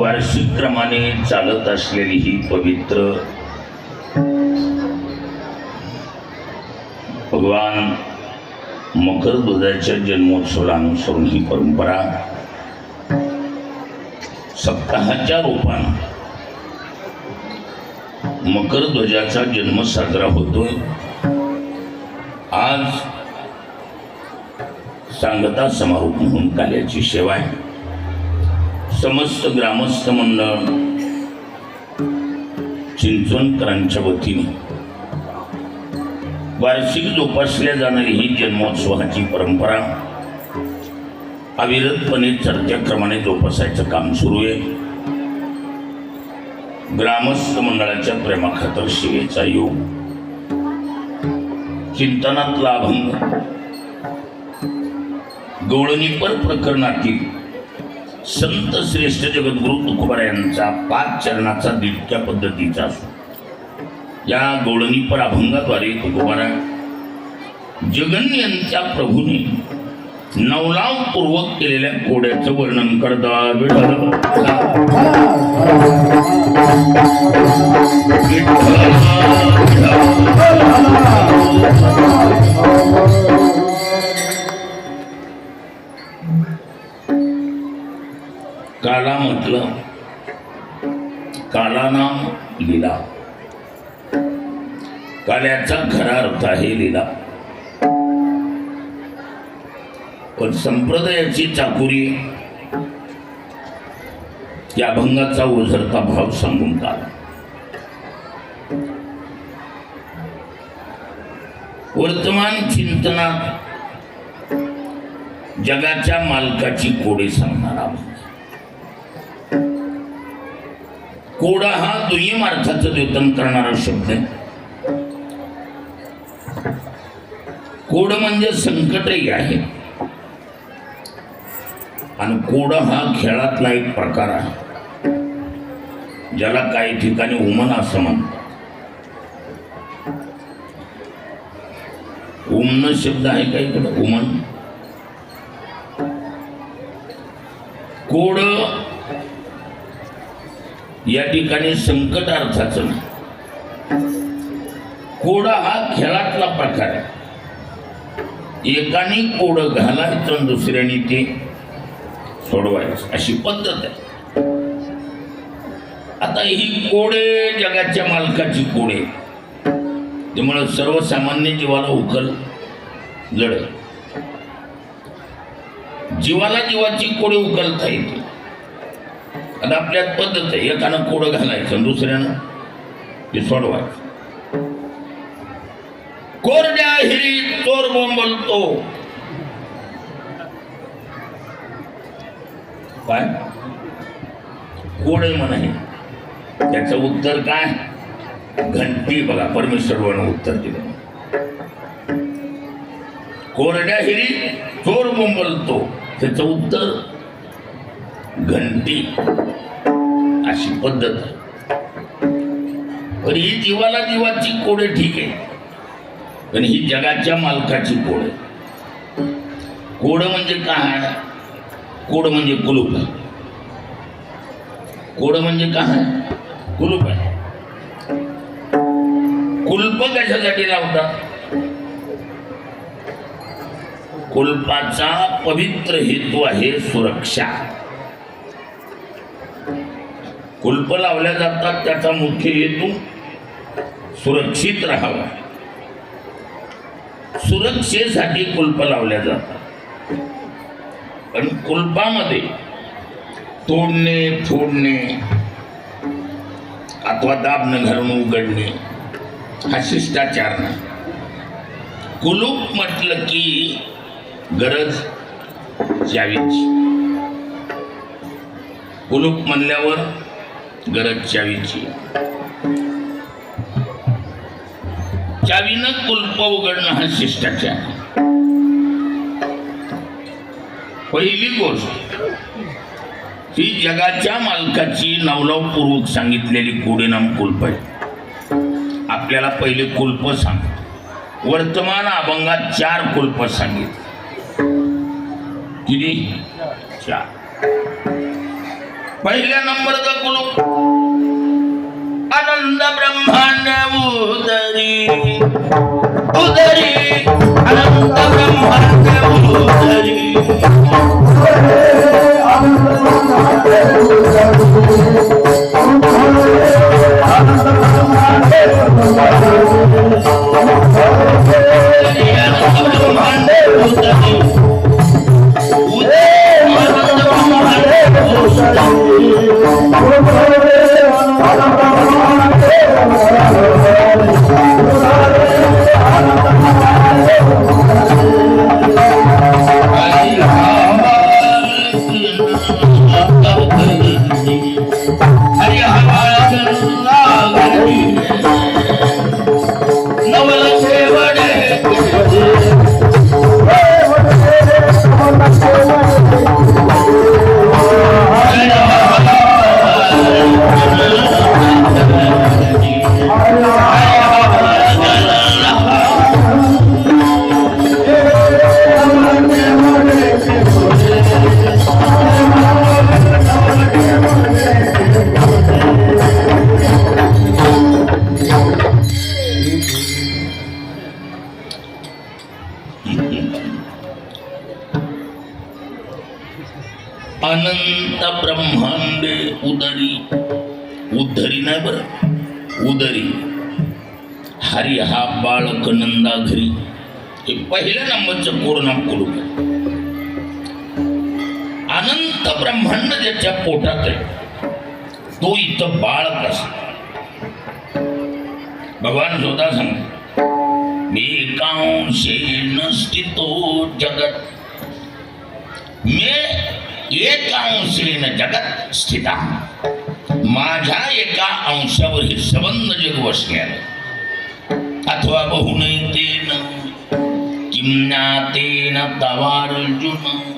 वार्षिक क्रमाने चालत असलेली ही पवित्र भगवान मकर ध्वजाच्या जन्मोत्सवाला अनुसरून ही परंपरा सप्ताहाच्या रूपानं मकर ध्वजाचा जन्म साजरा होतोय. आज सांगता समारोप म्हणून काल्याची सेवा आहे. समस्त ग्रामस्थ मंडळ चिंचवणकरांच्या वतीने वार्षिक जोपासल्या जाणारी ही जन्मोत्सवाची परंपरा अविरतपणे चर्चाक्रमाने जोपासायचं काम सुरू आहे. ग्रामस्थ मंडळाच्या प्रेमाखातर शिवेचा योग चिंतनातला अभंग गवळणीपर प्रकरणातील संत श्रेष्ठ जगद्गुरु तुकोबार यांचा पाच चरणाचा दिटक्या पद्धतीचा असतो या गोळणीपर अभंगाद्वारे तुकोबारा यांच्या प्रभूने नवलावपूर्वक केलेल्या कोड्याचं वर्णन करता काल्याचा खरा अर्थ आहे लीला. पण संप्रदायाची चाकुरी या अभंगाचा ओझरता भाव सांगून काला वर्तमान चिंतनात जगाच्या मालकाची कोडे सांगणारा कोडा हा दुय्यम अर्थाचं द्योतन करणारा शब्द आहे. कोड म्हणजे संकटही आहे. आणि कोड हा खेळातला एक प्रकार आहे. ज्याला काही ठिकाणी उमन असं म्हणतात. उमन शब्द आहे का इकडे? उमन. कोड या ठिकाणी संकट अर्थाचं नाही. कोडा हा खेळातला प्रकार आहे. एकाने कोड घालायचं आणि दुसऱ्याने ते सोडवायचं. अशी पद्धत आहे. आता ही कोडे जगाच्या मालकाची कोडे. त्यामुळं सर्वसामान्य जीवाला उकल जड. जीवाला जीवाची कोडे उकलता येते. आता आपल्यात पद्धत आहे. एकानं कोडं घालायचं दुसऱ्यानं ते सोडवायचं. कोरड्या हिरीत चोर बनतो काय? कोडे म्हणे? त्याचं उत्तर काय? घंटी बघा परमेश्वरनं उत्तर दिलं. कोरड्या हिरी चोर बोंबलतो त्याचं उत्तर घंटी. अशी पद्धत. आहे पण ही जीवाला जीवाची कोडे ठीक आहे. पण ही जगाच्या मालकाची कोड. आहे कोड म्हणजे काय? कोड म्हणजे कुलूप. आहे कोड म्हणजे काय? कुलूप आहे. कुलप कशासाठी लावतात? कुलपाचा पवित्र हेतू आहे सुरक्षा. कुलप लावल्या जातात त्याचा मुख्य हेतू सुरक्षित राहावा. सुरक्षेसाठी कुलप लावल्या जातात. पण कुलपामध्ये तोडणे फोडणे अथवा दाबणं घालून उघडणे हा शिष्टाचार नाही. कुलूप म्हटलं की गरज चावीची कुलूप म्हणल्यावर गरज चावीची चावीनं कुलप उघडणं हा शिष्टाचार. पहिली गोष्ट ही जगाच्या मालकाची नवलवपूर्वक सांगितलेली कोडेनाम कुलप आहे. आपल्याला पहिले कुलप सांग. वर्तमान अभंगात चार कुलप सांगितले. किती? चार. पहिल्या नंबरचा कुलूप. आनंद ब्रह्मांड उदरी उदरी अनंत ब्रह्मांड उदरी अनंत ब्रह्मांड ब्रह्मांड उदरी. उद्धरी नाही बरं उदरी. हरी हा बाळक नंदा घरी हे पहिल्या नंबरचं पूर्णाम कुलूप अनंत ब्रह्मांड ज्याच्या पोटात आहे तो इथं बाळक असतो. भगवान स्वतः सांग मी नसती तो जगत. मे एक अंशेन जगत स्थिता. माझ्या एका अंशावर हे सबंध जग वसण्यात अथवा बहुनैतेन तेन ज्ञातेन तवार्जुन.